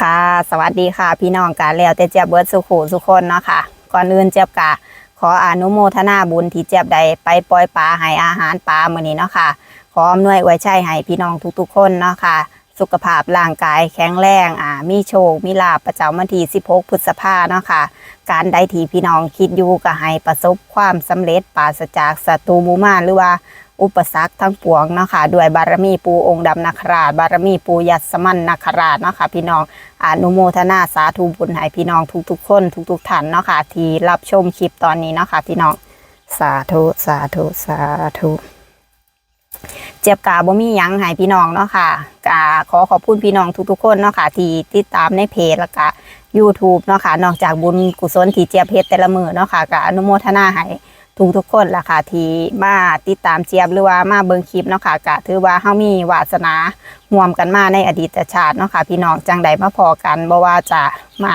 ค่ะ สวัสดีค่ะ พี่น้องกาแล้วแต่เจ็บเบิร์ดสุขูสุคนเนาะค่ะ ก่อนอื่นเจ็บกะขออนุโมทนาบุญที่เจ็บใดไปปล่อยปลาให้อาหารปลามื้อนี้เนาะค่ะ ขออำนวยอวยชัยให้พี่น้องทุกๆคนเนาะค่ะ สุขภาพร่างกายแข็งแรงอ่ามีโชค มีลาภประจำวันที่16พฤษภาเนาะค่ะ การใดที่พี่น้องคิดอยู่ก็ให้ประสบความสำเร็จปราศจากศัตรูหมู่มารหรือว่า อุปสรรคทั้งปวงเนาะค่ะด้วยบารมีปูองค์ดำนาคราช บารมีปูยัสมันนาคราชเนาะค่ะพี่น้องอนุโมทนาสาธุบุญให้พี่น้องทุกๆคนทุกๆท่านเนาะค่ะที่รับชมคลิปตอนนี้เนาะค่ะพี่น้องสาธุสาธุสาธุเจ็บกาบ่มียังให้พี่น้องเนาะค่ะกาขอขอบคุณพี่น้องทุกๆคนเนาะค่ะที่ติดตามในเพจแล้วก็ YouTube เนาะค่ะนอกจากบุญกุศลที่เจียบเพจแต่ละมือเนาะค่ะก็อนุโมทนาให้ ทุกทุกคนล่ะค่ะที่มาติดตามเจี๊ยบหรือว่ามาเบิ่งคลิปเนาะค่ะก็ถือว่าเฮามีวาสนาห่วมกันมาในอดีตชาติเนาะค่ะพี่น้องจังใดมาพอกันบ่ว่าจะมา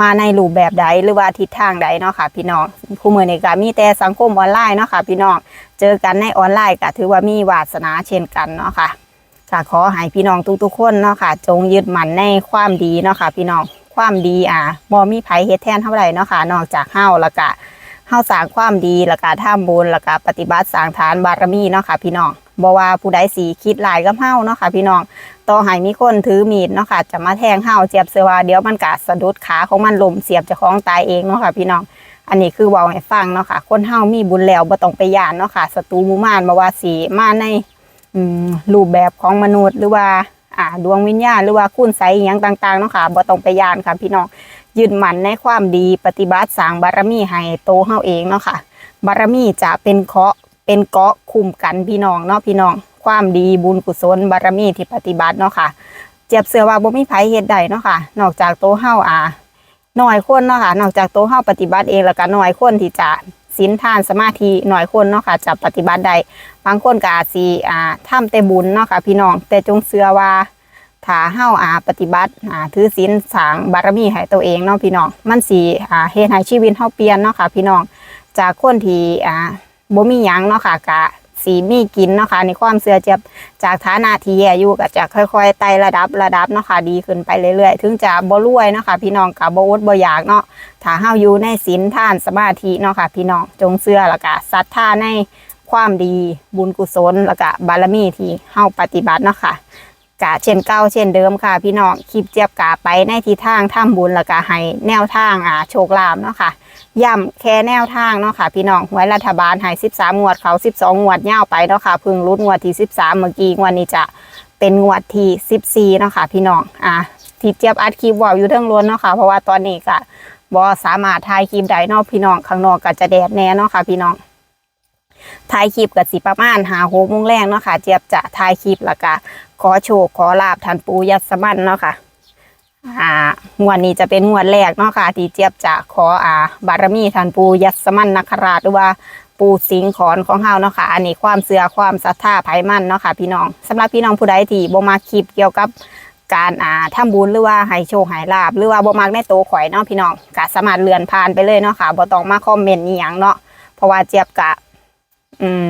มาในรูปแบบใดหรือว่าทิศทางใดเนาะค่ะพี่น้องผู้มือนี้ก็มีแต่สังคมออนไลน์เนาะค่ะพี่น้องเจอกันในออนไลน์ก็ถือว่ามีวาสนาเช่นกันเนาะค่ะค่ะขอให้พี่น้องทุกๆคนเนาะค่ะ จงยึดมั่นในความดีเนาะค่ะพี่น้องความดีอะบ่มีไผเฮ็ดแทนเท่าไหร่เนาะค่ะนอกจากเฮาแล้วก็ เฮาสร้างความดีแล้วก็ทำบุญแล้วก็ปฏิบัติสร้างฐานบารมีเนาะค่ะพี่น้องบ่ว่าผู้ใดสิคิดหลายกับเฮาเนาะค่ะพี่น้องต่อให้มีคนถือมีดเนาะค่ะจะมาแทงเฮาเจ็บเสือว่าเดี๋ยวมันก็สะดุดขาของมันล้มเสียบเจ้าของตายเองเนาะค่ะพี่น้อง อันนี้คือเว้าให้ฟังเนาะค่ะคนเฮามีบุญแล้วบ่ต้องไปย่านเนาะค่ะศัตรูมู่มารบ่ว่าสิมาในอืมรูปแบบของมนุษย์หรือว่าอ่าดวงวิญญาณหรือว่าคุณไสอิหยังต่างๆเนาะค่ะบ่ต้องไปย่านค่ะพี่น้อง ยึดมั่นในความดีปฏิบัติสร้างบารมีให้โตเฮาเองเนาะค่ะ บารมีจะเป็นเคาะเป็นเกาะคุ้มกันพี่น้องเนาะพี่น้อง ความดีบุญกุศลบารมีที่ปฏิบัติเนาะค่ะเจ็บเสือว่าบ่มีไผเฮ็ดได้เนาะค่ะ นอกจากโตเฮาอ่าน้อยคนเนาะค่ะ นอกจากโตเฮาปฏิบัติเองแล้วก็น้อยคนที่จะศีลทานสมาธิหน้อยคนเนาะค่ะจะปฏิบัติได้บางคนก็อาจสิอ่าทำแต่บุญเนาะค่ะ พี่น้องแต่จงเชื่อว่า ถ้าเฮาอ่าปฏิบัติอ่าถือศีลสางบารมีให้ตัวเองเนาะพี่น้องมันสิอ่าเฮ็ดให้ชีวิตเฮาเปลี่ยนเนาะค่ะ พี่น้องจากคนที่อ่าบ่มีหยังเนาะค่ะกะสีมีกินเนาะค่ะในความเสื่อเจ็บจากฐานะที่แย่อยู่ก็จะค่อยๆไต่ระดับระดับเนาะค่ะดีขึ้นไปเรื่อยๆ ถึงจะบ่รวยเนาะค่ะพี่น้องกับบ่อดบ่อยากเนาะถ้าเฮาอยู่ในศีลท่านสมาธิเนาะค่ะพี่น้องจงเชื่อแล้วก็ศรัทธาในความดีบุญกุศลแล้วก็บารมีที่เฮาปฏิบัติเนาะค่ะ กะเช่นเก่าเช่นเดิมค่ะ พี่น้องคลิปเจี๊ยบกะไปในทิศทางทำบุญแล้วก็ให้แนวทางอ่าโชคลาภเนาะค่ะย้ำแค่แนวทางเนาะค่ะ พี่น้องหวยรัฐบาลให้13 งวดเขา12 งวดยาวไปเนาะค่ะพึ่งรุดงวดที่ 13 เมื่อกี้งวดนี้จะเป็นงวดที่14เนาะค่ะ พี่น้องอะที่เจี๊ยบอัดคลิปว่าอยู่เทั้งล้นเนาะค่ะเพราะว่าตอนนี้ก็บ่สามารถถ่ายคลิปได้เนาะพี่น้องข้างนอกก็จะแดดแน่เนาะค่ะ พี่น้อง ถ่ายคลิปกับสิประมาณหาหกโมงแรงเนาะค่ะ เจี๊ยบจะถ่ายคลิปแล้วก็ขอโชคขอลาบทันปูยัสมันเนาะค่ะอ่างวดนี้จะเป็นงวดแรกเนาะค่ะ ที่เจี๊ยบจะขออ่า บารมีท่านปูยัสมันนคราชหรือว่าปูสิงขอนของเฮาเนาะค่ะ อันนี้ความเสื่อความศรัทธาไผมันเนาะค่ะ พี่น้องสำหรับพี่น้องผู้ใดที่บ่มาคลิปเกี่ยวกับการอ่าทำบุญหรือว่าให้โชคให้ลาบหรือว่าบ่มักในโตข่อยเนาะพี่น้องก็สามารถเลื่อนผ่านไปเลยเนาะค่ะบ่ต้องมาคอมเมนต์อีหยังเนาะเพราะว่าเจี๊ยบกะ อืม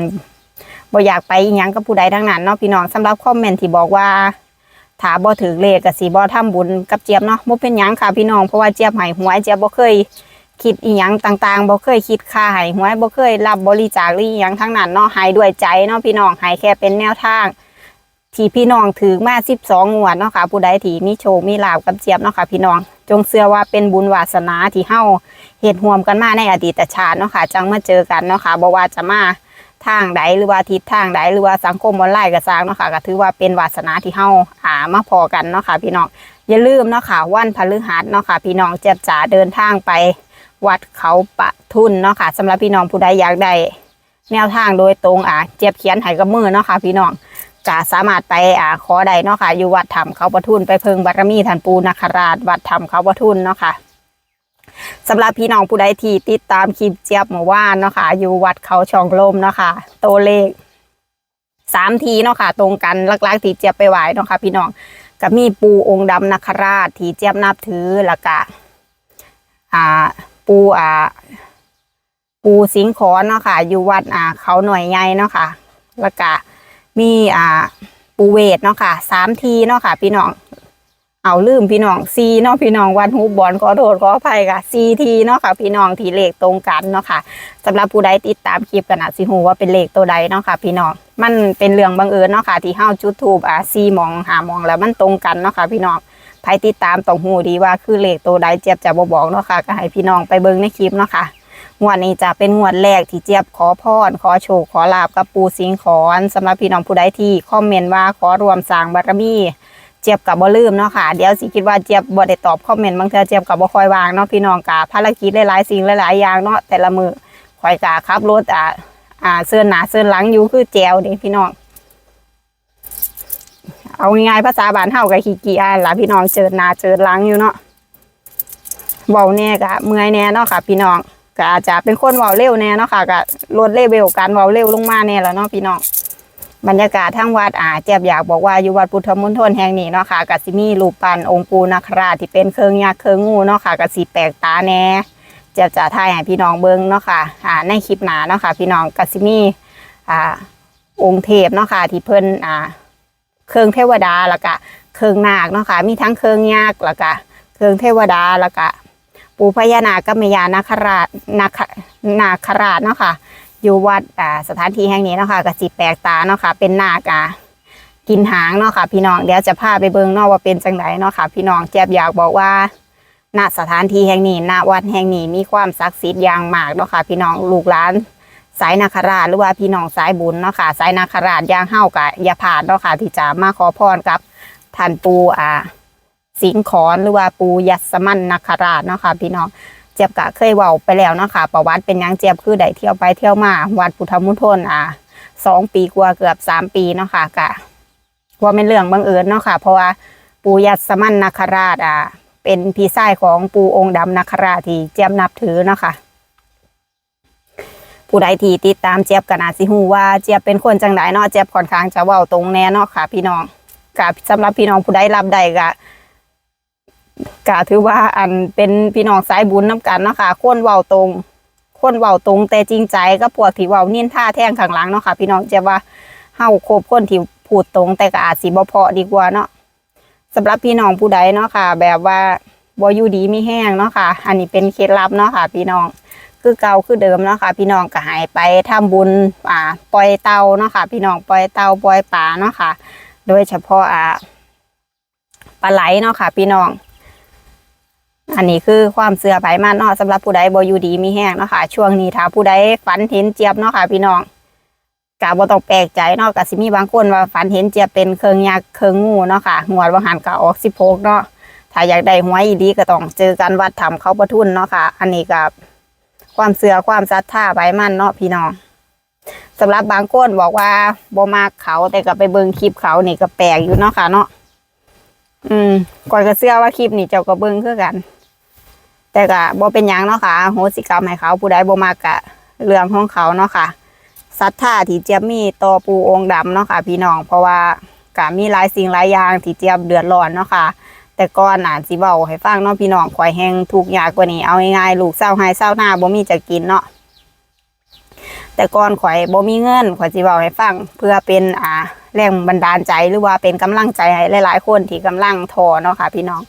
บ่อยากไปอีหยังกับผู้ใดทั้งนั้นเนาะพี่น้องสำหรับคอมเมนต์ที่บอกว่าถ้าบ่ถือเลขก็สิบ่ทำบุญกับเจี๊ยบเนาะบ่เป็นหยังค่ะพี่น้องเพราะว่าเจี๊ยบให้หวยเจี๊ยบบ่เคยคิดอีหยังต่างๆบ่เคยคิดค่าให้หวยบ่เคยรับบริจาคหรืออีหยังทั้งนั้นเนาะให้ด้วยใจเนาะพี่น้องให้แค่เป็นแนวทาง ที่พี่น้องถือมา12งวดเนาะค่ะผู้ใดที่มีโชคมีลาภกับเจี๊ยบเนาะค่ะพี่น้อง จงเชื่อว่าเป็นบุญวาสนาที่เฮาเฮ็ดร่วมกันมาในอดีตชาติเนาะค่ะจังมาเจอกันเนาะค่ะบ่ว่าจะมา ทางใดหรือว่าทิศทางใดหรือว่าสังคมออนไลน์ก็สร้างเนาะค่ะก็ถือว่าเป็นวาสนาที่เฮาหามาพอกันเนาะค่ะพี่น้องอย่าลืมเนาะค่ะวันพฤหัสเนาะค่ะพี่น้องเจ็บจ๋าเดินทางไปวัดเขาปะทุนเนาะค่ะสำหรับพี่น้องผู้ใดอยากได้แนวทางโดยตรงอะเจ็บเขียนให้กับมือเนาะค่ะพี่น้องก็สามารถไปอ่าขอได้เนาะค่ะอยู่วัดถ้ำเขาปะทุนไปเพิงบารมีท่านปูนาคราชวัดถ้ำเขาปะทุนเนาะค่ะ สำหรับพี่น้องผู้ใดที่ติดตามคลิปเจี๊ยบเมื่อวานเนาะค่ะ อยู่วัดเขาช่องลมเนาะค่ะ ตัวเลขสามทีเนาะค่ะ ตรงกันลักๆที่เจี๊ยบไปไหวเนาะค่ะ พี่น้องก็มีปูองค์ดำนาคราชที่เจี๊ยบนับถือแล้วก็อ่า ปูอ่า ปูสิงขอนเนาะค่ะ อยู่วัดอ่า เขาหน่วยใหญ่เนาะค่ะ แล้วก็มีอ่าปูเวทเนาะค่ะสามทีเนาะค่ะ พี่น้อง เอาลืมพี่น้องซีเนาะพี่น้องวันฮูบอลขอโทษขออภัยค่ะซีทีเนาะค่ะ พี่น้องทีเลขตรงกันเนาะค่ะสำหรับผู้ใดติดตามคลิปกันนะสิฮูว่าเป็นเลขตัวใดเนาะค่ะ พี่น้องมันเป็นเรื่องบังเอิญเนาะค่ะ ที่เฮาจุดทูบอ่าซีมองหามองแล้วมันตรงกันเนาะค่ะ พี่น้องใครติดตามต้องฮู้ดีว่าคือเลขตัวใดเจี๊ยบจะบ่บอกเนาะค่ะก็ให้พี่น้องไปเบิ่งในคลิปเนาะค่ะงวดนี้จะเป็นงวดแรกที่เจี๊ยบขอพรขอโชคขอลาบกับปูสิงขอนสำหรับพี่น้องผู้ใดที่คอมเมนต์ว่าขอรวมสร้างบารมี เจี๊ยบกับบ่ลืมเนาะค่ะ เดี๋ยวสิคิดว่าเจี๊ยบบ่ได้ตอบคอมเมนต์บางเทื่อเจี๊ยบกับบ่คอยวางเนาะพี่น้องกะภารกิจหลายๆสิ่งหลายๆอย่างเนาะแต่ละมือข่อยกะขับรถอ่าอ่าเสื้อหนาเสื้อหลังอยู่คือแจวนี่พี่น้องเอาง่ายๆภาษาบ้านเฮาก็ขี้เกียจล่ะพี่น้องเจอหนาเจอหลังอยู่เนาะเว้าแน่กะเมื่อยแน่เนาะค่ะ พี่น้องก็อาจจะเป็นคนเว้าเร็วแน่เนาะค่ะก็ลดเลเวลการเว้าเร็วลงมาแน่แล้วเนาะพี่น้อง บรรยากาศทั้งวัดอาเจ็บอยากบอกว่าอยู่วัดพุทธมณฑลแห่งนี้เนาะค่ะกสิมีรูปปั้นองค์ปูนาคราชที่เป็นเครื่องยักษ์เครื่องงูเนาะค่ะกัสิแปลกตาแน่เจ็บจะถ่ายให้พี่น้องเบิ่งเนาะค่ะอ่าในคลิปหนาเนาะค่ะพี่น้องกสิมีอ่าองค์เทพเนาะค่ะที่เพิ่นอ่าเครื่องเทวดาแล้วก็เครื่องนาคเนาะค่ะมีทั้งเครื่องยักษ์แล้วก็เครื่องเทวดาแล้วก็ปูพญานาคกัมยานาคราชนาคนาคราชเนาะค่ะ อยู่วัดอ่าสถานที่แห่งนี้เนาะค่ะกสิแปลกตาเนาะค่ะ เป็นนาคอ่ากินหางเนาะค่ะ พี่น้องเดี๋ยวจะพาไปเบิ่งเนาะว่าเป็นจังไดเนาะค่ะ พี่น้องแจ๊บอยากบอกว่าณสถานที่แห่งนี้ณวัดแห่งนี้มีความศักดิ์สิทธิ์อย่างมากเนาะค่ะ พี่น้องลูกหลานสายนาคราชหรือว่าพี่น้องสายบุญเนาะค่ะ สายนาคราชอย่างเฮากะอย่าพลาดเนาะค่ะ ที่จะมาขอพรกับท่านปูอ่าสิงขอนหรือว่าปูยัสมันนาคราชเนาะค่ะ พี่น้อง เจี๊ยบกะเคยเว้าไปแล้วเนาะค่ะ ประวัติเป็นยังเจี๊ยบคือได้เที่ยวไปเที่ยวมาวัดพุทธมณฑลอ่าสองปีกว่าเกือบสามปีเนาะค่ะกะว่าเป็นเรื่องบังเอิญเนาะค่ะ เพราะว่าปูยัสมันนาคราชอ่าเป็นพี่ชายของปูองค์ดำนาคราชที่เจี๊ยบนับถือเนาะค่ะผู้ใดที่ติดตามเจี๊ยบกันอาสิฮู้ว่าเจี๊ยบเป็นคนจังไดเนาะเจี๊ยบค่อนข้างจะเว้าตรงแน่เนาะค่ะ พี่น้องกะสำหรับพี่น้องผู้ใดรับได้กะ กะถือว่าอันเป็นพี่น้องสายบุญน้กันเนาะค่ะคนเว้าตรงคนเว้าตรง แต่จริงใจก็พวกที่เว้านินท่าแท่งข้างหลังเนาะค่ะ พี่น้องจะว่าเฮาคบคนที่พูดตรง แต่ก็อาจสิบ่เพาะดีกว่าเนาะสำหรับพี่น้องผู้ใดเนาะค่ะ แบบว่าบ่อยู่ดีมีแห้งเนาะค่ะ อันนี้เป็นเคล็ดลับเนาะค่ะ พี่น้องคือเก่าคือเดิมเนาะค่ะ พี่น้องก็ให้ไปทำบุญอ่าปล่อยเตาเนาะค่ะ พี่น้องปล่อยเตาปล่อยปลาเนาะค่ะ โดยเฉพาะอ่าปลาไหลเนาะค่ะ พี่น้อง อันนี้คือความเสื่อไผมันเนาะสำหรับผู้ใดบอยู่ดีมีแห้งเนาะค่ะ ช่วงนี้ถ้าผู้ใดฝันเห็นเจี๊ยบเนาะค่ะ พี่น้องกะบ่ต้องแปลกใจเนาะกะสิมีบางคนว่าฝันเห็นเจี๊ยบเป็นเครื่องยักษ์เครื่องงูเนาะค่ะงวดว่าหันก็ออก16เนาะถ้าอยากได้หวยอีดีก็ต้องเจอกันวัดถ้ำเขาประทุนเนาะค่ะ อันนี้ก็ความเสื่อความศรัทธาไผมันเนาะพี่น้องสำหรับบางคนบอกว่าบ่มากเขาแต่ก็ไปเบิ่งคลิปเขานี่ก็แปลกอยู่เนาะค่ะเนาะอืมก่อนก็เสื้อว่าคลิปนี้เจ้าก็เบิ่งคือกัน แต่ก็บ่เป็นหยังเนาะค่ะโหสิกรรมให้เขาผู้ใดบ่มักกะเรื่องของเขาเนาะค่ะศรัทธาที่เจี๊ยบมีต่อปูองค์ดำเนาะค่ะพี่น้องเพราะว่าก็มีหลายสิ่งหลายอย่างที่เจี๊ยบเดือดร้อนเนาะค่ะ แต่ก่อนน่ะสิเว้าให้ฟังเนาะพี่น้องข่อยแฮงทุกยากกว่านี้เอาง่ายๆลูกเศร้าให้เศร้าหน้าบ่มีจะกินเนาะแต่ก่อนข่อยบ่มีเงินข่อยสิเว้าให้ฟังเพื่อเป็นอ่าแรงบันดาลใจหรือว่าเป็นกำลังใจให้หลาย ๆ คนที่กำลังท้อเนาะค่ะ พี่น้อง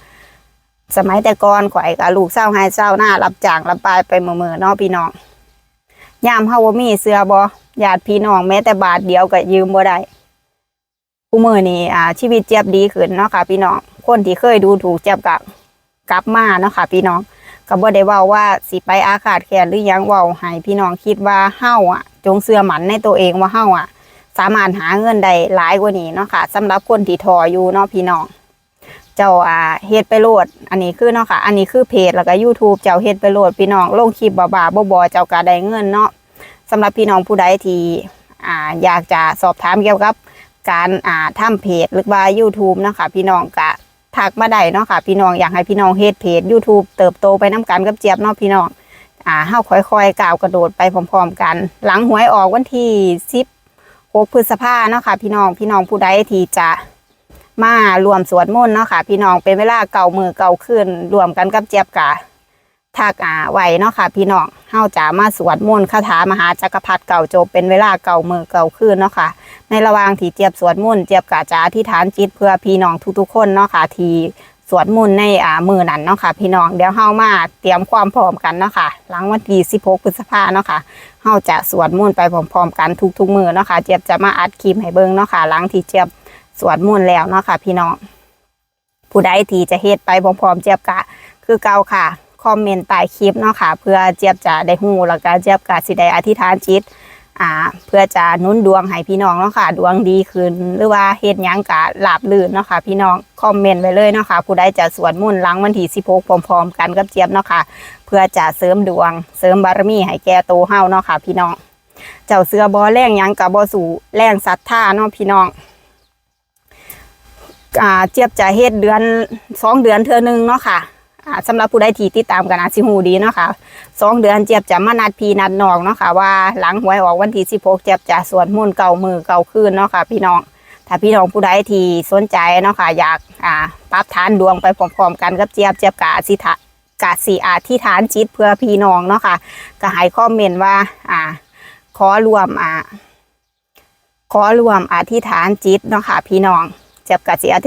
สมัยแต่ก่อนข่อยกับลูกเศร้าให้เศร้าหน้ารับจ้างรับปลายไปเมื่อเนาะพี่น้องยามเฮาบ่มีเสื้อบ่ญาติพี่น้องแม้แต่บาทเดียวก็ยืมบ่ได้ผู้มือนี้อ่า ชีวิตเจี๊ยบดีขึ้นเนาะค่ะ พี่น้องคนที่เคยดูถูกเจี๊ยบกับกลับมาเนาะค่ะ พี่น้องก็บ่ได้เว้าว่าสิไปอาฆาตแค้นหรือยังเว้าให้พี่น้องคิดว่าเฮาอะ จงเชื่อหมันในตัวเองว่าเฮาอะ สามารถหาเงินได้หลายกว่านี้เนาะค่ะสำหรับคนที่ทออยู่เนาะพี่น้อง เจ้าอ่าเฮ็ดไปโหลด อันนี้คือเนาะค่ะ อันนี้คือเพจแล้วก็ YouTube เจ้าเฮ็ดไปโหลดพี่น้องลงคลิปบ้าๆบ่ๆเจ้าก็ได้เงินเนาะสำหรับพี่น้องผู้ใดที่อ่าอยากจะสอบถามเกี่ยวกับการอ่าทำเพจหรือว่า YouTube เนาะค่ะพี่น้องก็ทักมาได้เนาะค่ะพี่น้องอยากให้พี่น้องเฮ็ดเพจ YouTube เติบโตไปน้กันกับเจี๊ยบเนาะพี่น้องอ่าเฮาค่อยๆก้าวกระโดดไปพร้อมๆกัน หลังหวยออกวันที่10หกพฤษภาเนาะค่ะพี่น้องพี่น้องผู้ใดที่จะ มารวมสวดมนต์เนาะค่ะ พี่น้องเป็นเวลาเก่ามือเก่าขึ้นรวมกันกับเจี๊ยบกะทักอ่าไหวเนาะค่ะ พี่น้องเฮาจะมาสวดมนต์คาถามหาจักรพรรดิเก่าจบเป็นเวลาเก่ามือเก่าขึ้นเนาะค่ะ ในระหว่างที่เจี๊ยบสวดมนต์เจี๊ยบกะจะอธิษฐานจิตเพื่อพี่น้องทุกๆคนเนาะค่ะที่สวดมนต์ในอ่ามือนั้นเนาะค่ะ พี่น้องเดี๋ยวเฮามาเตรียมความพร้อมกันเนาะค่ะ หลังวันที่16พฤษภาเนาะค่ะเฮาจะสวดมนต์ไปพร้อมๆกันทุกๆมือเนาะค่ะ เจี๊ยบจะมาอัดคลิปให้เบิ่งเนาะค่ะ หลังที่เจี๊ยบ สวดมนต์แล้วเนาะค่ะ พี่น้อง ผู้ใดที่จะเฮ็ดไปพร้อมๆเจี๊ยบกะ คือเก่าค่ะ คอมเมนต์ใต้คลิปเนาะค่ะ เพื่อเจี๊ยบจะได้ฮู้แล้วก็เจี๊ยบก็สิได้อธิษฐานจิต อ่า เพื่อจะนุ่นดวงให้พี่น้องเนาะค่ะ ดวงดีขึ้น หรือว่าเฮ็ดหยังกะหลาบลื่นเนาะค่ะ พี่น้องคอมเมนต์ไว้เลยเนาะค่ะ ผู้ใดจะสวดมนต์หลังวันที่16พร้อมๆ กันกับเจี๊ยบเนาะค่ะ เพื่อจะเสริมดวง เสริมบารมีให้แก่โตเฮาเนาะค่ะ พี่น้อง เจ้าเสือบ่แรงหยังกะบ่สู่แรงศรัทธาเนาะพี่น้อง อ่าเจี๊ยบจะเฮ็ดเดือนสองเดือนเทื่อนึงเนาะค่ะอ่าสำหรับผู้ใดที่ติดตามกันอาจสิฮู้ดีเนาะค่ะสองเดือนเจี๊ยบจะมานัดพี่นัดน้องเนาะค่ะว่าหลังหวยออกวันที่16เจี๊ยบจะสวดมนต์เก่ามือเก่าคืนเนาะค่ะพี่น้องถ้าพี่น้องผู้ใดที่สนใจเนาะค่ะอยากอ่าปรับฐานดวงไปพร้อมๆกันกับเจี๊ยบเจี๊ยบกะสิทะกะสิอาที่ฐานจิตเพื่อพี่น้องเนาะค่ะก็ให้อมเมนว่า อ่า ขอรวมอ่าขอรวมอธิษฐานจิตเนาะค่ะพี่น้อง จ็บกะสิอ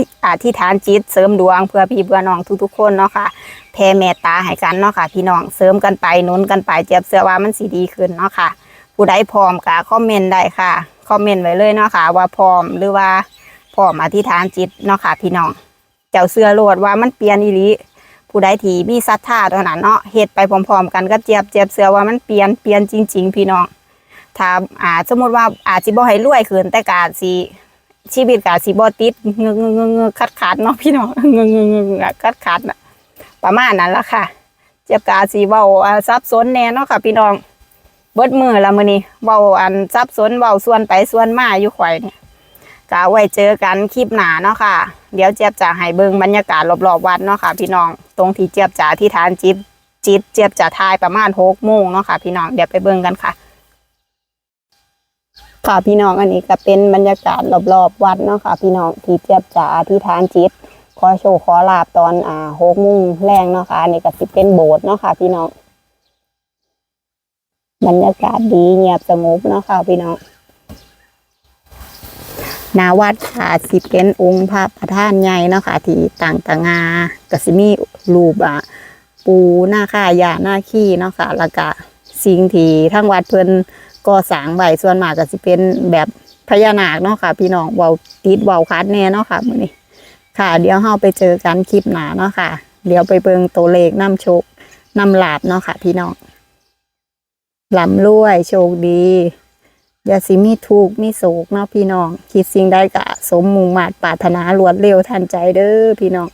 ธิษฐานจิตเสริมดวงเพื่อพี่เพื่อน้องทุกๆ คนเนาะค่ะแผ่เมตตาให้กันเนาะค่ะ พี่น้องเสริมกันไปนุนกันไปเจ็บเสื้อว่ามันสีดีขึ้นเนาะค่ะ ผู้ใดพร้อมกะคอมเมนต์ได้ค่ะคอมเมนต์ไว้เลยเนาะค่ะ ว่าพร้อมหรือว่าพร้อมอธิษฐานจิตเนาะค่ะ พี่น้องเจ้าเสื้อโลดว่ามันเปลี่ยนอีหลีผู้ใดที่มีศรัทธาเท่านั้นเนาะเฮ็ดไปพร้อมๆ กันกับเจี๊ยบเจี๊ยบเสื้อว่ามันเปลี่ยนเปลี่ยนจริง ๆ พี่น้องถ้าอ่าสมมติว่าอาจสิบ่ให้รวยขึ้นแต่กาจสิ ชีวิตกาสิบ่ติดเงงเงงคัดขาดเนาะพี่น้องเงงเงงเงงคัดขาดนะประมาณนั้นละค่ะเจ็บกาสิเว้าซับซ้อนแน่เนาะค่ะ พี่น้องเบิดมือละมือนี้เว้าอันซับซ้อนเว้าส่วนไปส่วนมาอยู่ข่อยเนี่ยกาไว้เจอกันคลิปหนาเนาะค่ะ เดี๋ยวเจี๊ยบจะให้เบิ่งบรรยากาศรอบๆวัดเนาะค่ะ พี่น้องตรงที่เจี๊ยบจะอธิษฐานจิตจิตเจี๊ยบจะทายประมาณ6โมงเนาะค่ะ พี่น้องเดี๋ยวไปเบิ่งกันค่ะ ค่ะพี่น้องอันนี้ก็เป็นบรรยากาศรอบๆวัดเนาะค่ะ พี่น้องที่เจียบจะอธิษฐานจิต ขอโชว์ขอลาบตอนอ่าหกโมงแรงเนาะค่ะอันนี้ก็สิเป็นโบสถ์เนาะค่ะ พี่น้องบรรยากาศดีเงียบสงบเนาะค่ะพี่น้องหนาวัดค่ะสิเป็นองค์พระประธานใหญ่เนาะค่ะ ที่ต่างตางากสิมีรูปอะปูหน้าค่ายาหน้าขี้เนาะค่ะแล้วก็สิ่งที่ทั้งวัดเพิ่น ก่อสร้างไว้ส่วนมากก็สิเป็นแบบพญานาคเนาะค่ะ พี่น้องเวาติดเวาคัดแน่เนาะค่ะมื้อนี้ค่ะ เดี๋ยวเฮาไปเจอกันคลิปหน้าเนาะค่ะ เดี๋ยวไปเบิ่งตัวเลขนำโชคนำลาบเนาะค่ะ พี่น้องลำรวยโชคดีอย่าสิมีทุกข์มีโศกเนาะพี่น้อง คิดสิ่งใดก็สมมุ่งมาตรปรารถนารวดเร็วทันใจเด้อพี่น้อง